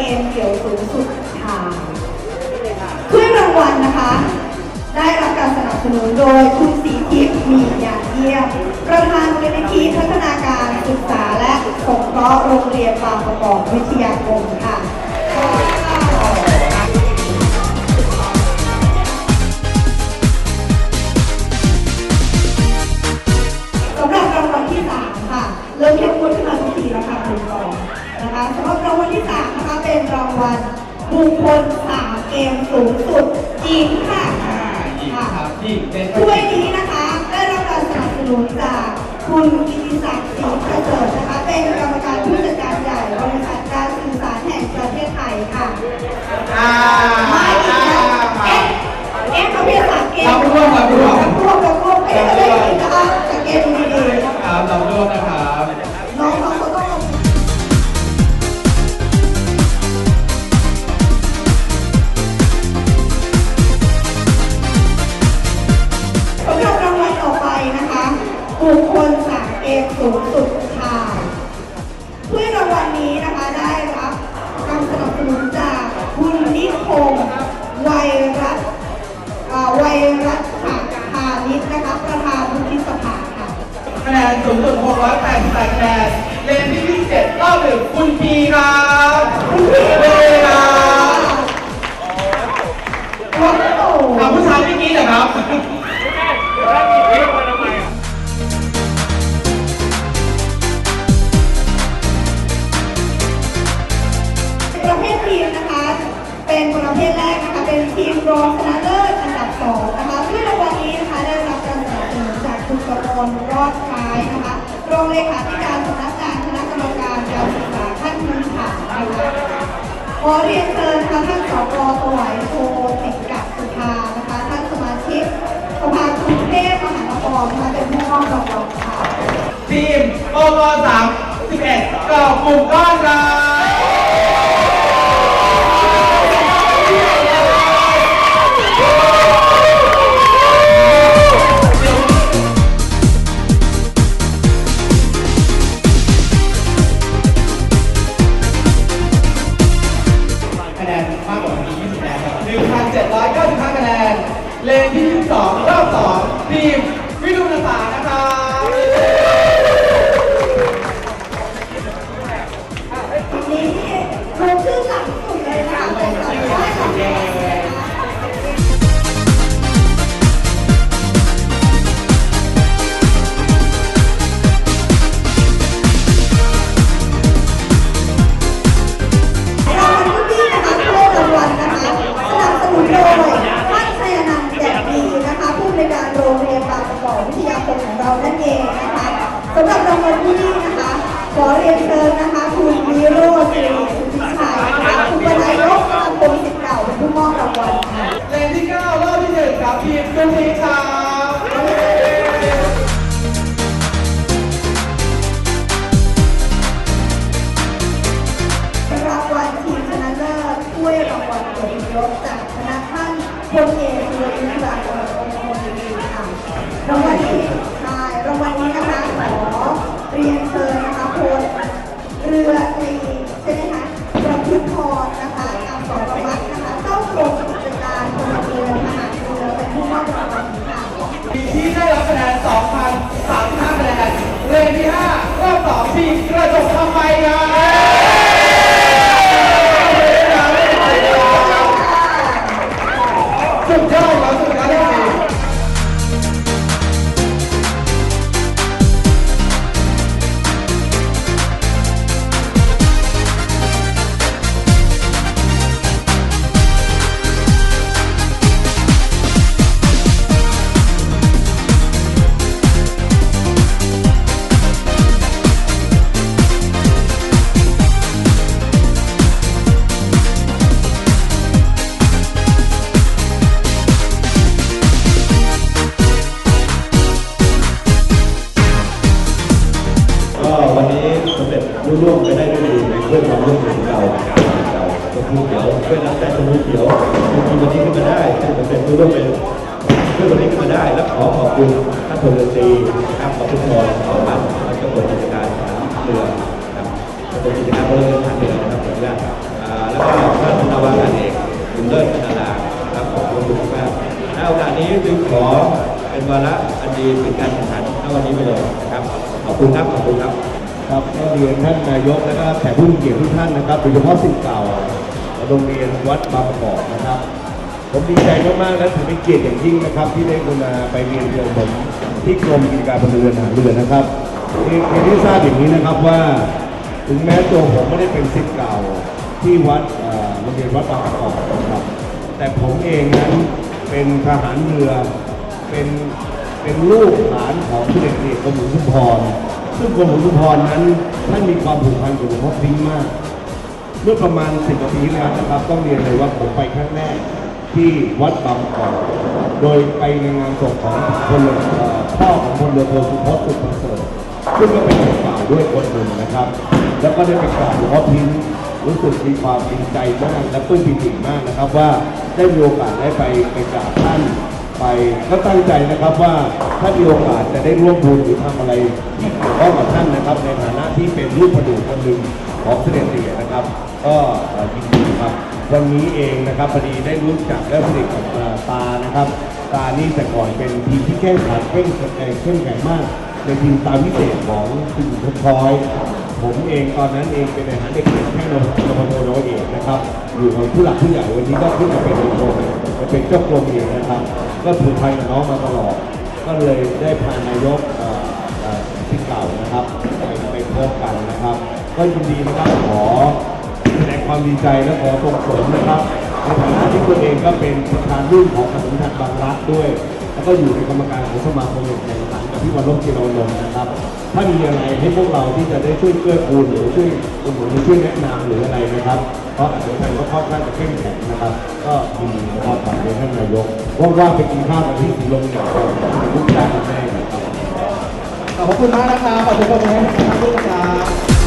เกมเดี่ยวสูงสุดทางถ้วยรางวัลนะคะ ได้รับการสนับสนุนโดยคุณสีทิพย์มีอย่างเยี่ยม ประธานมูลนิธิพัฒนาการศึกษาและสงเคราะห์โรงเรียนบางประกอบวิทยาคมค่ะ บุคคล3เกมสูงสุดจริงค่ะอ่าหญิงครับหญิงเป็นถ้วยนี้นะคะ ได้รับการสนับสนุนจากคุณกิติศักดิ์ศรีประเสริฐ งสุดชายถ้วยรางวัลนี้นะคะได้รับการสนับสนุนจากคุณนิคมไวยรัตน์อ่าไวยรัตน์พาณิชย์นะคะประธานวุฒิสภาค่ะคะแนนสูงสุด688คะแนนเลนที่ 27รอบหนึ่งคุณพีครับคุณพีเลยครับว้าวถามผู้ชายเมื่อกี้เหรอครับ กรรอดคล้ายนะคะรองเลขาธิการสำนักงานคณะกรรมการการศึกษาขั้นพื้นฐานนะคะขอเรียนเชิญนะคะท่านสกสวัยโชติกับสุภานะคะท่านสมาชิกสภากรุงเทพมหานครนะคะเป็นผู้มอบรางวัลค่ะทีมโอ31กับกลุ่มก้อนรับ รียนเชิญนะคะคุณวิโรจน์สิริสุทธิชัยนะคะคุณนายกสมาคมศิษย์เก่าเป็นผู้มอบรางวัลค่ะ เลนที่9รอบที่1ครับทีมตุ้งพีครับ รางวัลทีมชนะเลิศถ้วยรางวัลเกียรติยศจากคณะท่านพลเอกสุรยุทธ์จันทร์โอชาดีค่ะรางวัลนี้ใช่รางวัลนี้นะคะขอเรียนเชิญูเขียวช่วยรับแทนชมูเขียวทีมวันนี้ขึ้นมาได้ซึ่งเป็นผู้ร่วมเป็นช่วยวันนี้ขึ้นมาได้ และขอขอบคุณท่านพลเรือตีครับขอบคุณพนขอบคุณท่านเจ้าของกิจการฐานเรือครับเจ้าของกิจการพลเรือฐานเรือนะครับขออนุญาตแล้วก็ท่านนาวากอเอกคุณเลิศชนาลาครับขอบคุณทุกท่านในโอกาสนี้จึงขอเป็นวาระอันดีเป็นการแข่งขันในวันนี้ไปเลยนะครับ ขอบคุณครับขอบคุณครับครับก็เรียนท่านนายกและก็แขกผู้มีเกียรติทุกท่านนะครับโดยเฉพาะสิ่งเก่า โรงเรียนวัดบางประกอบนะครับ ผมดีใจมากๆและถือเป็นเกียรติอย่างยิ่งนะครับ ที่ได้กรุณาไปเรียนเรียนผมที่กรมกิจการพลเรือนหาเรือนะครับเรียนเรียนให้ทราบอย่างนี้นะครับว่าถึงแม้ตัวผมไม่ได้เป็นศิษย์เก่าที่วัดโรงเรียนวัดบางประกอบนะครับ แต่ผมเองนั้นเป็นทหารเรือเป็นเป็นลูกหลานของพระเด็จเอกกรมหลวงชุมพรซึ่งกรมหลวงชุมพรนั้นท่านมีความผูกพันกับหลวงพ่อพิงมาก เมื่อประมาณสิบปีที่แล้วนะครับ ต้องเรียนเลยว่าผมไปครั้งแรกที่วัดบางกอกโดยไปในงานศพของพลเรือพ่อของพลเรือโทสุพจน์สุขประเสริฐซึ่งก็เป็นคนเก่าด้วยคนหนึ่งนะครับ แล้วก็ได้ไปกราบหลวงพ่อพิ้งรู้สึกมีความดีใจมากและปลื้มปิติมากนะครับ ว่าได้มีโอกาสได้ไปไปกราบท่าน ไปก็ตั้งใจนะครับว่าถ้ามีโอกาสจะได้ร่วมบุญหรือทำอะไรที่เกี่ยวข้องกับท่านนะครับ ในฐานะที่เป็นลูกประดูกคนหนึ่งของเสด็จเตี่ยนะครับ ก็ยินดีครับ วันนี้เองนะครับพอดีได้รู้จักและสนิทกับตานะครับ ตานี่แต่ก่อนเป็นทีมที่แข่งขันเข้มแข็งเข้มแข็งมากในทีมตาวิเศษของคุณทพอยผมเองตอนนั้นเองเป็นทหารเด็กเล็กแค่นรพโทโนเอกนะครับ อยู่กับผู้หลักผู้ใหญ่วันนี้ก็ขึ้นมาเป็นนายกมาเป็นเจ้ากรมเองนะครับ ก็ผูกพันกับน้องมาตลอด ก็เลยได้พานายกที่เก่านะครับไปไปพบกันนะครับ ก็ยินดีนะครับขอแสดงความดีใจและขอส่งเสริมนะครับในฐานะที่ตัวเองก็เป็นประธานรุ่นของกสินทันบางรักด้วย แล้วก็อยู่ในกรรมการของสมาคมแห่งขัน ที่วันลบกีฬานนท์นะครับ ถ้ามีอะไรให้พวกเราที่จะได้ช่วยเกื้อกูลหรือช่วยอุดหนุนหรือช่วยแนะนำหรืออะไรนะครับ เพราะอาจจะเป็นก็ค่อนข้างจะเข้มแข็งนะครับ ก็ยินดีนะครับฝากเรียนท่านนายกว่างๆไปกินข้าวกันที่สีลมเนี่ยทุกท่านแน่นะครับขอบคุณมากนะครับขอบคุณทุกคนให้ท่านผู้ชมครับ